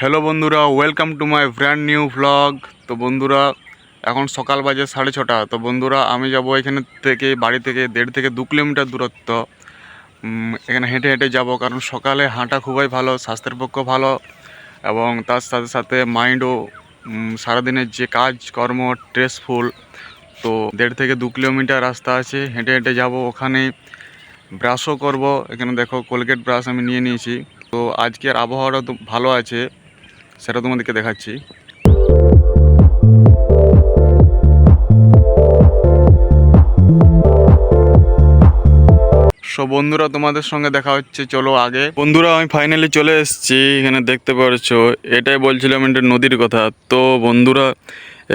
Hello বন্ধুরা welcome to my brand new vlog তো বন্ধুরা, এখন সকাল বাজে সাড়ে ছটা। তো বন্ধুরা, আমি যাব এখানে থেকে, বাড়ি থেকে, দেড় থেকে দু কিলোমিটার দূরত্ব। এখানে হেঁটে হেঁটে যাব, কারণ সকালে হাঁটা খুবই ভালো, স্বাস্থ্যের পক্ষে ভালো। এবং তার সাথে সাথে মাইন্ডও সারাদিনের যে কাজ, কর্ম স্ট্রেসফুল তো দেড় থেকে দু কিলোমিটার রাস্তা আছে, হেঁটে হেঁটে যাব ওখানে ব্রাশও করব। এখানে দেখো কোলগেট ব্রাশ আমি নিয়ে নিয়েছি। তো আজকের আবহাওয়াটা তো ভালো আছে। সেটা তোমাদেরকে দেখাচ্ছি। সো বন্ধুরা, তোমাদের সঙ্গে দেখা হচ্ছে, চলো আগে। বন্ধুরা, আমি ফাইনালি চলে এসেছি, এখানে দেখতে পারছ, এটাই বলছিলাম এটা নদীর কথা। তো বন্ধুরা,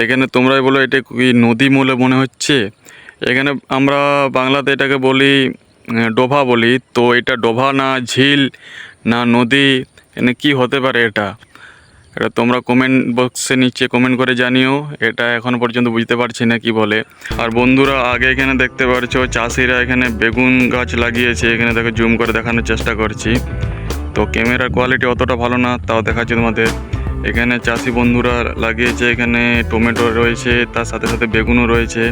এখানে তোমরাই বলো, এটা কি নদী বলে মনে হচ্ছে? এখানে আমরা বাংলাতে এটাকে বলি ডোভা বলি। তো এটা ডোভা না ঝিল না নদী এখানে কি হতে পারে এটা? এটা তোমরা কমেন্ট বক্সে নিচে কমেন্ট করে জানিও। এটা এখন পর্যন্ত বুঝতে পারছি না কি বলে। আর বন্ধুরা, আগে এখানে দেখতে পারছ, চাষিরা এখানে বেগুন গাছ লাগিয়েছে। এখানে দেখো, জুম করে দেখানোর চেষ্টা করছি। তো ক্যামেরার কোয়ালিটি অতটা ভালো না, তাও দেখাচ্ছি তোমাদের। এখানে চাষি বন্ধুরা লাগিয়েছে, এখানে টমেটো রয়েছে, তার সাথে সাথে বেগুনও রয়েছে।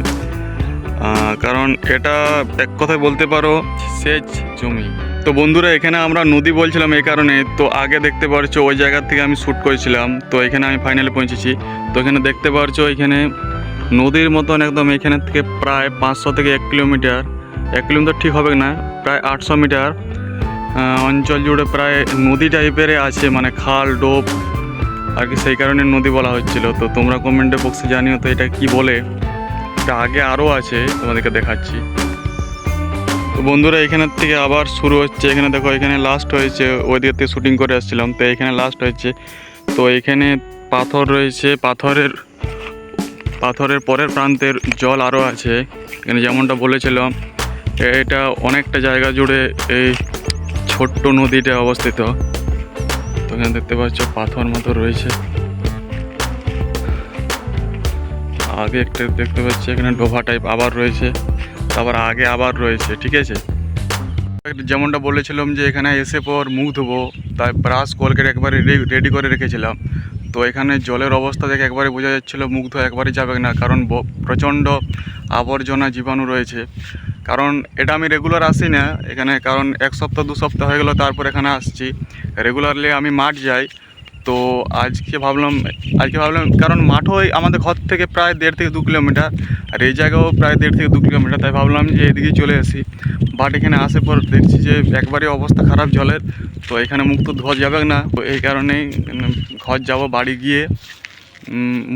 কারণ এটা এক কথায় বলতে পারো, সেচ জমি। তো বন্ধুরা, এখানে আমরা নদী বলছিলাম এই কারণে। তো আগে দেখতে পারছ, ওই জায়গা থেকে আমি শ্যুট করেছিলাম। তো এখানে আমি ফাইনালে পৌঁছেছি। তো এখানে দেখতে পারছ, এখানে নদীর মতন একদম এখানে থেকে প্রায় পাঁচশো থেকে এক কিলোমিটার। এক কিলোমিটার ঠিক হবে না, প্রায় আটশো মিটার। অঞ্চল জুড়ে প্রায় নদী টাইপের আছে মানে খাল ডোব আর কি সেই কারণে নদী বলা হচ্ছিল। তো তোমরা কমেন্টে বক্সে জানিও তো এটা কি বলে। এটা আগে আরও আছে, তোমাদেরকে দেখাচ্ছি। তো বন্ধুরা এখানের থেকে আবার শুরু হচ্ছে। এখানে দেখো, এখানে লাস্ট হয়েছে। ওই দিক থেকে শুটিং করে আসছিলাম, তো এখানে লাস্ট হয়েছে। তো এখানে পাথর রয়েছে। পাথরের পাথরের পরের প্রান্তের জল আরও আছে। এখানে যেমনটা বলেছিলাম এটা অনেকটা জায়গা জুড়ে এই ছোট্ট নদীটা অবস্থিত। তো এখানে দেখতে পাচ্ছ, পাথর মতো রয়েছে। আগে একটা দেখতে পাচ্ছি, এখানে ডোভা টাইপ আবার রয়েছে। তারপর আগে আবার রয়েছে, ঠিক আছে? যেমনটা বলেছিলাম যে এখানে এসে পর মুখ ধোবো, তাই ব্রাশ কলকেট একবারে রেডি করে রেখেছিলাম। তো এখানে জলের অবস্থা দেখে একবারে বোঝা যাচ্ছিল মুখ ধোয়া একবারে যাবে না, কারণ প্রচণ্ড আবর্জনা জীবাণু রয়েছে। কারণ এটা আমি রেগুলার আসি না, এখানে কারণ এক সপ্তাহ, দু সপ্তাহ হয়ে গেলো, তারপর এখানে আসছি। রেগুলারলি আমি মাঠ যাই তো আজকে ভাবলাম আজকে ভাবলাম, কারণ মাঠও আমাদের ঘর থেকে প্রায় দেড় থেকে দু কিলোমিটার, আর এই জায়গাও প্রায় দেড় থেকে দু কিলোমিটার, তাই ভাবলাম যে এদিকে চলে আসি। বাট এখানে আসে পর দেখছি যে একবারে অবস্থা খারাপ জলের, তো এখানে মুখ তো ধোয়া যাবে না। তো এই কারণেই ঘর যাব, বাড়ি গিয়ে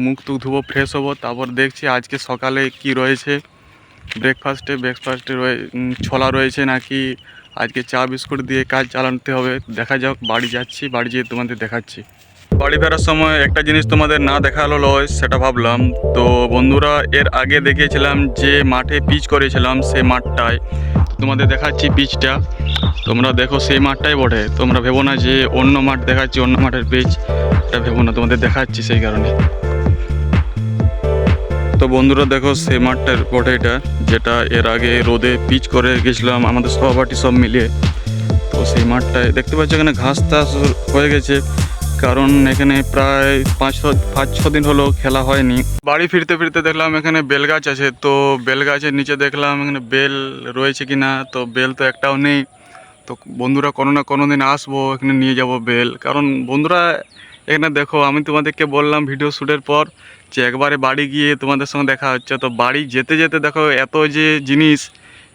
মুখ টুক ধুবো ফ্রেশ হব। তারপর দেখছি আজকে সকালে কি রয়েছে ব্রেকফাস্টে ব্রেকফাস্টে রয়ে ছোলা রয়েছে নাকি আজকে চা বিস্কুট দিয়ে কাজ চালাতে হবে। দেখা যাক, বাড়ি যাচ্ছি, বাড়ি যেয়ে তোমাদের দেখাচ্ছি। বাড়ি ফেরার সময় একটা জিনিস তোমাদের না দেখাল লয়, সেটা ভাবলাম। তো বন্ধুরা, এর আগে দেখিয়েছিলাম যে মাঠে পিচ করেছিলাম সেই মাঠটায়। তোমাদের দেখাচ্ছি পিচটা। তোমরা দেখো সেই মাঠটাই বটে। তোমরা ভেবো না যে অন্য মাঠ দেখাচ্ছি, অন্য মাঠের পিচ। এটা ভেবো না, তোমাদের দেখাচ্ছি সেই কারণে। তো বন্ধুরা দেখো, সেই মাঠটার বটে এটা, যেটা এর আগে রোদে পিচ করে গেছিলাম, আমাদের সহপাঠী সব মিলিয়ে তো সেই মাঠটায় দেখতে পাচ্ছি এখানে ঘাস টাস হয়ে গেছে, কারণ এখানে প্রায় পাঁচ ছ পাঁচ ছ দিন হলো খেলা হয়নি। বাড়ি ফিরতে ফিরতে দেখলাম এখানে বেল গাছ আছে, তো বেল গাছের নিচে দেখলাম এখানে বেল রয়েছে কি না তো বেল তো একটাও নেই। তো বন্ধুরা কোনো না কোনো দিন আসব, এখানে নিয়ে যাব বেল। কারণ বন্ধুরা এখানে দেখো, আমি তোমাদেরকে বললাম ভিডিও শ্যুটের পর যে একবারে বাড়ি গিয়ে তোমাদের সঙ্গে দেখা হচ্ছে। তো বাড়ি যেতে যেতে দেখো, এত যে জিনিস,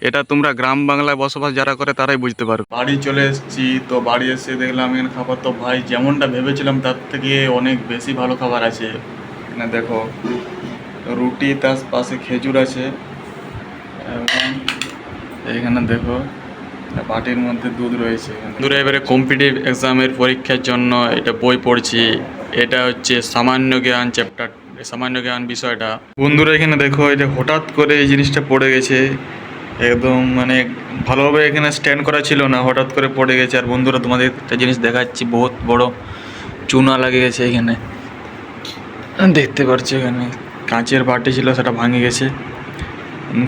এটা তোমরা গ্রাম বাংলায় বসবাস যারা করে তারাই বুঝতে পারো বাড়ি চলে এসেছি, তো বাড়ি এসে দেখলাম এখানে খাবার, তো ভাই যেমনটা ভেবেছিলাম তার থেকে অনেক বেশি ভালো খাবার আছে। এখানে দেখো, রুটি তার পাশে খেজুর আছে। এখানে দেখো বাটির মধ্যে দুধ রয়েছে দূরে এবারে কম্পিটিভ এক্সামের পরীক্ষার জন্য এটা বই পড়ছি। এটা হচ্ছে সামান্য জ্ঞান চ্যাপ্টার সামান্য জ্ঞান বিষয়টা। বন্ধুরা, এখানে দেখো, এটা হঠাৎ করে এই জিনিসটা পড়ে গেছে। একদম মানে ভালোভাবে এখানে স্ট্যান্ড করা ছিল না, হঠাৎ করে পড়ে গেছে। আর বন্ধুরা, তোমাদের একটা জিনিস দেখাচ্ছি, বহুত বড় চুনা লাগে গেছে এখানে। দেখতে পাচ্ছি এখানে, কাঁচের বাটি ছিল, সেটা ভাঙে গেছে।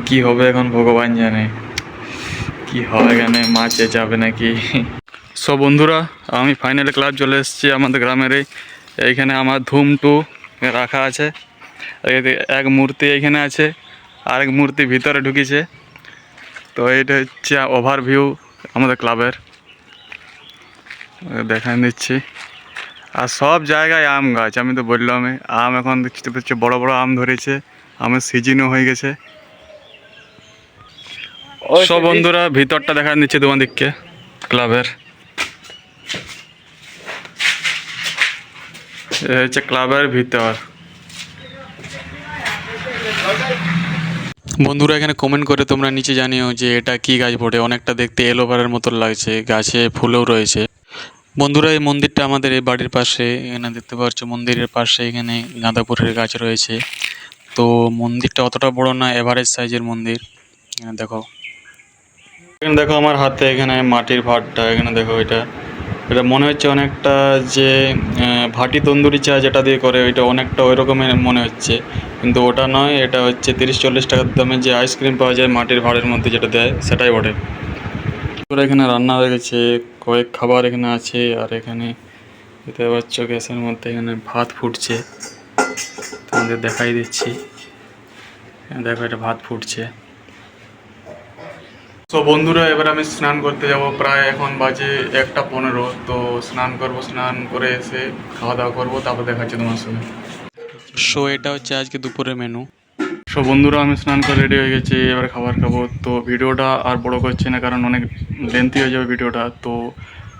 কি হবে এখন, ভগবান জানে। কি হয় এখানে? মাছ যাবে নাকি? সব বন্ধুরা, আমি ফাইনালি ক্লাব চলে এসেছি আমাদের গ্রামের এই, এইখানে আমার ধুম টু রাখা আছে। এক মূর্তি এইখানে আছে, আরেক মূর্তি ভিতরে ঢুকিছে। তো এইটা হচ্ছে ওভারভিউ আমাদের ক্লাবের দেখাই দিচ্ছি আর সব জায়গায় আম গাছ, আমি তো বললামই, আম এখন দেখতে পাচ্ছি বড় বড় আম ধরেছে, আমের সিজনও হয়ে গেছে। সব বন্ধুরা ভিতরটা দেখা দিচ্ছে তোমার দিককে ক্লাবের। হচ্ছে ক্লাবের ভিতর। বন্ধুরা এখানে কমেন্ট করে তোমরা নিচে জানিও যে এটা কি গাছ বটে। অনেকটা দেখতে এলোভেরার মতো লাগছে গাছে ফুলেও রয়েছে। বন্ধুরা এই মন্দিরটা আমাদের এই বাড়ির পাশে এখানে দেখতে পাচ্ছ মন্দিরের পাশে এখানে গাঁদা ফুলের গাছ রয়েছে। তো মন্দিরটা অতটা বড় না এভারেজ সাইজের মন্দির। এখানে দেখো। এখানে দেখো আমার হাতে এখানে মাটির ভাতটা এখানে দেখো এটা। এটা মনে হচ্ছে অনেকটা যে ভাটি তন্দুরি চা যেটা দিয়ে করে, ওইটা অনেকটা ওই রকমের মনে হচ্ছে। কিন্তু ওটা নয়, এটা হচ্ছে তিরিশ চল্লিশ টাকার দামে যে আইসক্রিম পাওয়া যায় মাটির ভাঁড়ের মধ্যে যেটা দেয়, সেটাই বটে। তারপরে এখানে রান্না হয়ে গেছে, কয়েক খাবার এখানে আছে, আর এখানে দেখতে পাচ্ছ গ্যাসের মধ্যে এখানে ভাত ফুটছে। তোমাদের দেখাই দিচ্ছি। দেখো এটা ভাত ফুটছে। তো বন্ধুরা এবার আমি স্নান করতে যাব। প্রায় এখন বাজে একটা পনেরো। তো স্নান করব স্নান করে এসে খাওয়া দাওয়া করব তারপর দেখাচ্ছি তোমার সঙ্গে। সো এটা হচ্ছে আজকে দুপুরের মেনু সো বন্ধুরা আমি স্নান করে রেডি হয়ে গেছি এবার খাবার খাব। তো ভিডিওটা আর বড় করছি না কারণ অনেক লেন্থি হয়ে যাবে ভিডিওটা। তো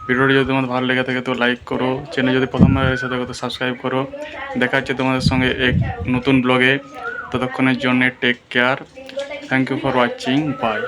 ভিডিওটা যদি তোমাদের ভালো লেগে থাকে তো লাইক করো। চ্যানেল যদি প্রথমবার এসে থাকো তো সাবস্ক্রাইব করো। দেখা হচ্ছে তোমাদের সঙ্গে এক নতুন ব্লগে ততক্ষণের জন্য take care thank you for watching bye